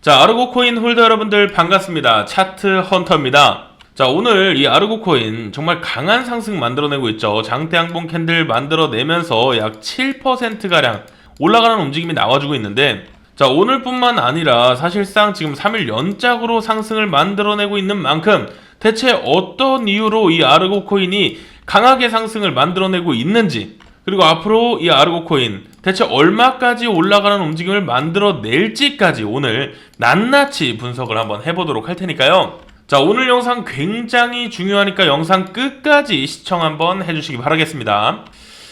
자, 아르고 코인 홀더 여러분들 반갑습니다. 차트 헌터입니다. 자, 오늘 이 아르고 코인 정말 강한 상승 만들어내고 있죠. 장대 항봉 캔들 만들어내면서 약 7%가량 올라가는 움직임이 나와주고 있는데 자, 오늘뿐만 아니라 사실상 지금 3일 연짝으로 상승을 만들어내고 있는 만큼 대체 어떤 이유로 이 아르고 코인이 강하게 상승을 만들어내고 있는지 그리고 앞으로 이 아르고 코인 대체 얼마까지 올라가는 움직임을 만들어낼지까지 오늘 낱낱이 분석을 한번 해보도록 할 테니까요. 자, 오늘 영상 굉장히 중요하니까 영상 끝까지 시청 한번 해주시기 바라겠습니다.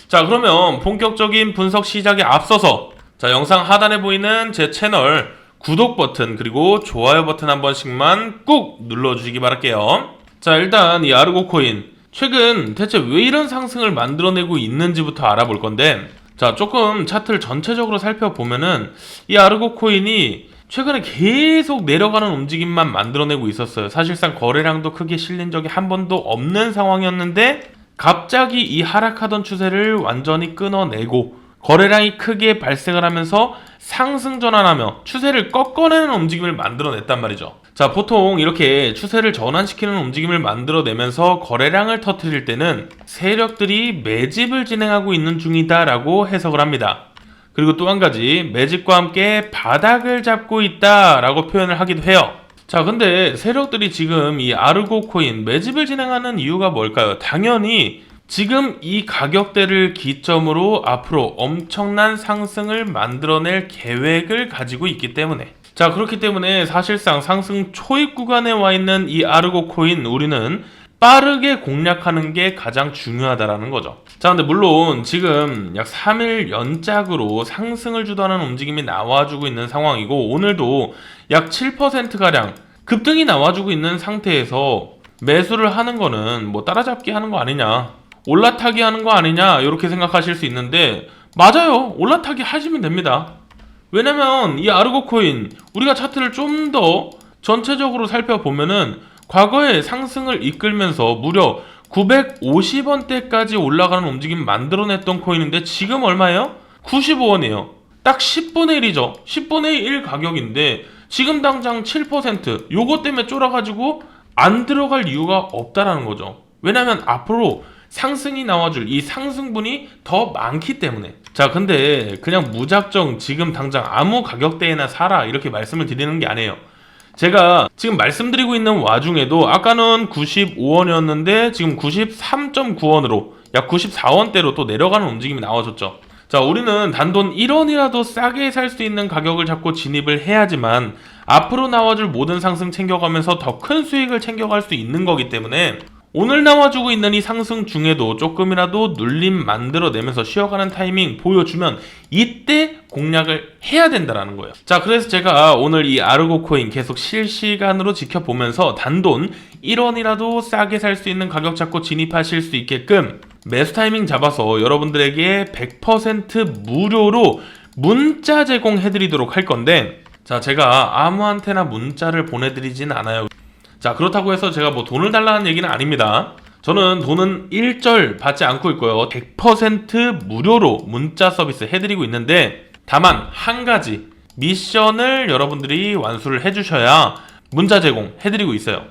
자, 그러면 본격적인 분석 시작에 앞서서 자, 영상 하단에 보이는 제 채널 구독 버튼 그리고 좋아요 버튼 한 번씩만 꾹 눌러주시기 바랄게요. 자, 일단 이 아르고 코인 최근 대체 왜 이런 상승을 만들어내고 있는지부터 알아볼 건데 자, 조금 차트를 전체적으로 살펴보면은 이 아르고 코인이 최근에 계속 내려가는 움직임만 만들어내고 있었어요. 사실상 거래량도 크게 실린 적이 한 번도 없는 상황이었는데 갑자기 이 하락하던 추세를 완전히 끊어내고 거래량이 크게 발생을 하면서 상승 전환하며 추세를 꺾어내는 움직임을 만들어냈단 말이죠. 자, 보통 이렇게 추세를 전환시키는 움직임을 만들어내면서 거래량을 터트릴 때는 세력들이 매집을 진행하고 있는 중이다라고 해석을 합니다. 그리고 또 한 가지 매집과 함께 바닥을 잡고 있다라고 표현을 하기도 해요. 자, 근데 세력들이 지금 이 아르고 코인 매집을 진행하는 이유가 뭘까요? 당연히 지금 이 가격대를 기점으로 앞으로 엄청난 상승을 만들어낼 계획을 가지고 있기 때문에 자 그렇기 때문에 사실상 상승 초입 구간에 와 있는 이 아르고 코인 우리는 빠르게 공략하는 게 가장 중요하다라는 거죠. 자, 근데 물론 지금 약 3일 연짝으로 상승을 주도하는 움직임이 나와주고 있는 상황이고 오늘도 약 7%가량 급등이 나와주고 있는 상태에서 매수를 하는 거는 뭐 따라잡기 하는 거 아니냐 올라타기 하는 거 아니냐 이렇게 생각하실 수 있는데 맞아요 올라타기 하시면 됩니다 왜냐면 이 아르고 코인 우리가 차트를 좀 더 전체적으로 살펴보면은 과거에 상승을 이끌면서 무려 950원대까지 올라가는 움직임 만들어냈던 코인인데 지금 얼마예요? 95원이에요. 딱 10분의 1이죠. 10분의 1 가격인데 지금 당장 7% 요거 때문에 쫄아가지고 안 들어갈 이유가 없다라는 거죠. 왜냐면 앞으로 상승이 나와줄 이 상승분이 더 많기 때문에. 자, 근데 그냥 무작정 지금 당장 아무 가격대에나 사라 이렇게 말씀을 드리는 게 아니에요. 제가 지금 말씀드리고 있는 와중에도 아까는 95원이었는데 지금 93.9원으로 약 94원대로 또 내려가는 움직임이 나와줬죠. 자, 우리는 단돈 1원이라도 싸게 살 수 있는 가격을 잡고 진입을 해야지만 앞으로 나와줄 모든 상승 챙겨가면서 더 큰 수익을 챙겨갈 수 있는 거기 때문에 오늘 나와주고 있는 이 상승 중에도 조금이라도 눌림 만들어내면서 쉬어가는 타이밍 보여주면 이때 공략을 해야 된다라는 거예요. 자, 그래서 제가 오늘 이 아르고 코인 계속 실시간으로 지켜보면서 단돈 1원이라도 싸게 살 수 있는 가격 잡고 진입하실 수 있게끔 매수 타이밍 잡아서 여러분들에게 100% 무료로 문자 제공해드리도록 할 건데 자, 제가 아무한테나 문자를 보내드리진 않아요. 자, 그렇다고 해서 제가 뭐 돈을 달라는 얘기는 아닙니다. 저는 돈은 일절 받지 않고 있고요. 100% 무료로 문자 서비스 해드리고 있는데, 다만 한 가지 미션을 여러분들이 완수를 해주셔야 문자 제공 해드리고 있어요.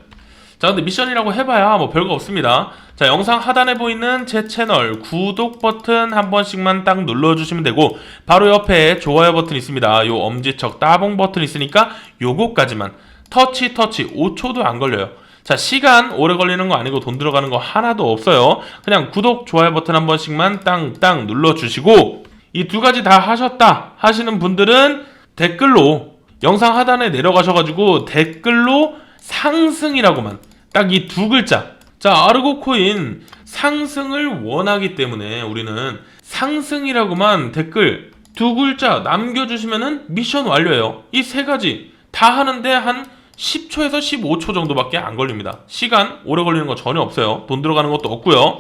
자, 근데 미션이라고 해봐야 뭐 별거 없습니다. 자, 영상 하단에 보이는 제 채널 구독 버튼 한 번씩만 딱 눌러주시면 되고, 바로 옆에 좋아요 버튼 있습니다. 요 엄지척 따봉 버튼 있으니까 요거까지만 터치 터치 5초도 안 걸려요. 자 시간 오래 걸리는 거 아니고 돈 들어가는 거 하나도 없어요. 그냥 구독 좋아요 버튼 한 번씩만 땅땅 눌러주시고 이 두 가지 다 하셨다 하시는 분들은 댓글로 영상 하단에 내려가셔가지고 댓글로 상승이라고만 딱 이 두 글자 자 아르고 코인 상승을 원하기 때문에 우리는 상승이라고만 댓글 두 글자 남겨주시면은 미션 완료예요. 이 세 가지 다 하는데 한 10초에서 15초 정도밖에 안 걸립니다. 시간 오래 걸리는 거 전혀 없어요. 돈 들어가는 것도 없고요.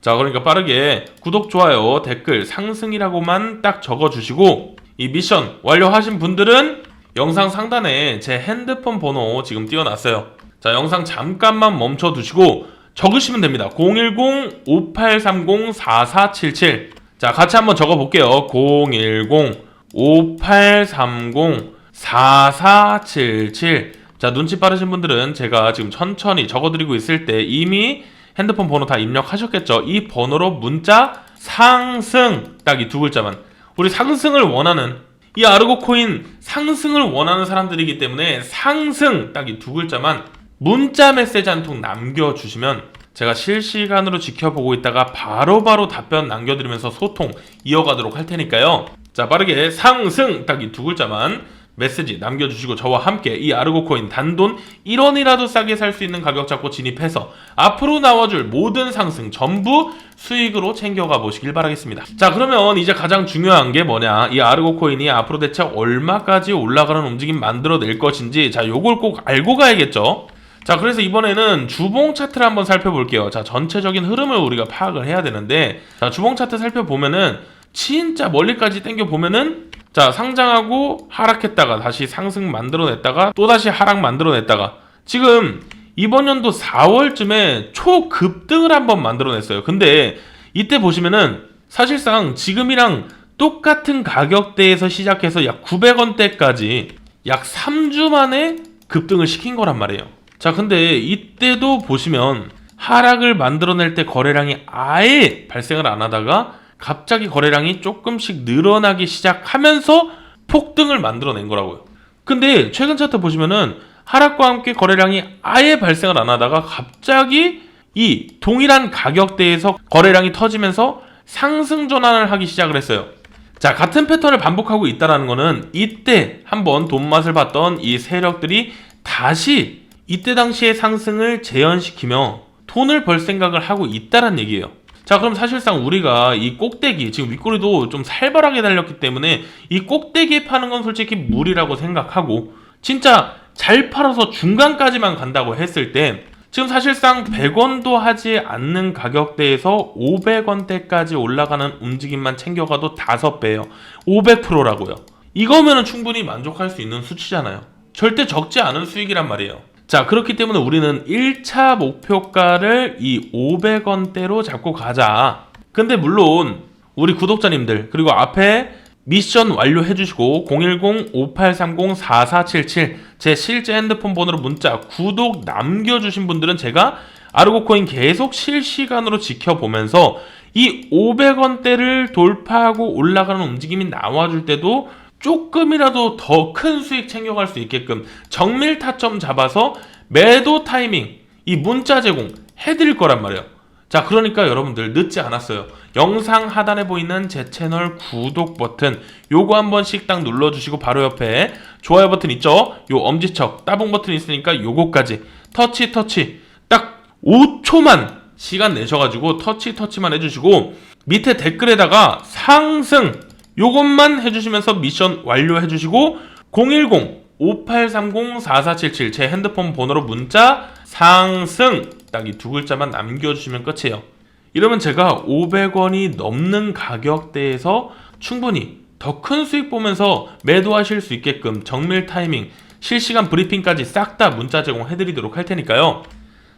자, 그러니까 빠르게 구독, 좋아요, 댓글 상승이라고만 딱 적어 주시고 이 미션 완료하신 분들은 영상 상단에 제 핸드폰 번호 지금 띄워놨어요. 자, 영상 잠깐만 멈춰 두시고 적으시면 됩니다. 010-5830-4477. 자, 같이 한번 적어 볼게요. 010-5830 4477. 자, 눈치 빠르신 분들은 제가 지금 천천히 적어드리고 있을 때 이미 핸드폰 번호 다 입력하셨겠죠? 이 번호로 문자 상승 딱 이 두 글자만 우리 상승을 원하는 이 아르고 코인 상승을 원하는 사람들이기 때문에 상승 딱 이 두 글자만 문자 메시지 한 통 남겨주시면 제가 실시간으로 지켜보고 있다가 바로바로 답변 남겨드리면서 소통 이어가도록 할 테니까요. 자 빠르게 상승 딱 이 두 글자만 메시지 남겨주시고 저와 함께 이 아르고 코인 단돈 1원이라도 싸게 살 수 있는 가격 잡고 진입해서 앞으로 나와줄 모든 상승 전부 수익으로 챙겨가 보시길 바라겠습니다. 자 그러면 이제 가장 중요한 게 뭐냐 이 아르고 코인이 앞으로 대체 얼마까지 올라가는 움직임 만들어낼 것인지 자 요걸 꼭 알고 가야겠죠. 자 그래서 이번에는 주봉 차트를 한번 살펴볼게요. 자 전체적인 흐름을 우리가 파악을 해야 되는데 자 주봉 차트 살펴보면은 진짜 멀리까지 당겨 보면은 자 상장하고 하락했다가 다시 상승 만들어냈다가 또 다시 하락 만들어냈다가 지금 이번 연도 4월쯤에 초급등을 한번 만들어냈어요. 근데 이때 보시면은 사실상 지금이랑 똑같은 가격대에서 시작해서 약 900원대까지 약 3주 만에 급등을 시킨 거란 말이에요. 자, 근데 이때도 보시면 하락을 만들어낼 때 거래량이 아예 발생을 안 하다가 갑자기 거래량이 조금씩 늘어나기 시작하면서 폭등을 만들어낸 거라고요. 근데 최근 차트 보시면은 하락과 함께 거래량이 아예 발생을 안 하다가 갑자기 이 동일한 가격대에서 거래량이 터지면서 상승 전환을 하기 시작을 했어요. 자, 같은 패턴을 반복하고 있다라는 거는 이때 한번 돈맛을 봤던 이 세력들이 다시 이때 당시의 상승을 재현시키며 돈을 벌 생각을 하고 있다란 얘기예요. 자, 그럼 사실상 우리가 이 꼭대기, 지금 윗꼬리도 좀 살벌하게 달렸기 때문에 이 꼭대기에 파는 건 솔직히 무리라고 생각하고 진짜 잘 팔아서 중간까지만 간다고 했을 때 지금 사실상 100원도 하지 않는 가격대에서 500원대까지 올라가는 움직임만 챙겨가도 5배예요. 500%라고요. 이거면은 충분히 만족할 수 있는 수치잖아요. 절대 적지 않은 수익이란 말이에요. 자, 그렇기 때문에 우리는 1차 목표가를 이 500원대로 잡고 가자. 근데 물론 우리 구독자님들 그리고 앞에 미션 완료해 주시고 010-5830-4477 제 실제 핸드폰 번호로 문자 구독 남겨 주신 분들은 제가 아르고코인 계속 실시간으로 지켜보면서 이 500원대를 돌파하고 올라가는 움직임이 나와줄 때도 조금이라도 더 큰 수익 챙겨갈 수 있게끔 정밀 타점 잡아서 매도 타이밍 이 문자 제공 해드릴 거란 말이에요. 자, 그러니까 여러분들 늦지 않았어요. 영상 하단에 보이는 제 채널 구독 버튼 요거 한 번씩 딱 눌러주시고 바로 옆에 좋아요 버튼 있죠? 요 엄지척 따봉 버튼 있으니까 요거까지 터치 터치 딱 5초만 시간 내셔가지고 터치 터치만 해주시고 밑에 댓글에다가 상승 요것만 해주시면서 미션 완료해주시고 010-5830-4477 제 핸드폰 번호로 문자 상승 딱 이 두 글자만 남겨주시면 끝이에요. 이러면 제가 500원이 넘는 가격대에서 충분히 더 큰 수익 보면서 매도하실 수 있게끔 정밀 타이밍, 실시간 브리핑까지 싹 다 문자 제공해드리도록 할 테니까요.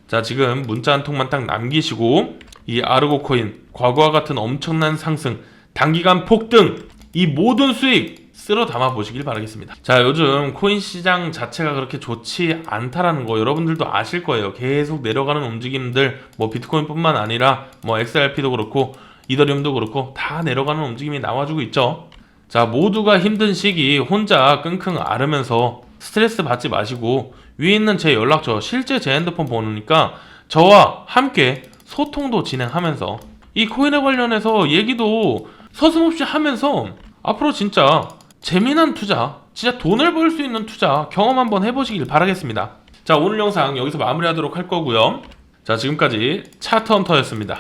자, 지금 문자 한 통만 딱 남기시고 이 아르고 코인 과거와 같은 엄청난 상승, 단기간 폭등, 이 모든 수익 쓸어 담아 보시길 바라겠습니다. 자, 요즘 코인 시장 자체가 그렇게 좋지 않다라는 거 여러분들도 아실 거예요. 계속 내려가는 움직임들, 뭐 비트코인뿐만 아니라 뭐 XRP도 그렇고 이더리움도 그렇고 다 내려가는 움직임이 나와주고 있죠. 자, 모두가 힘든 시기 혼자 끙끙 앓으면서 스트레스 받지 마시고 위에 있는 제 연락처 실제 제 핸드폰 번호니까 저와 함께 소통도 진행하면서 이 코인에 관련해서 얘기도 서슴없이 하면서 앞으로 진짜 재미난 투자, 진짜 돈을 벌 수 있는 투자 경험 한번 해보시길 바라겠습니다. 자, 오늘 영상 여기서 마무리하도록 할 거고요. 자, 지금까지 차트헌터였습니다.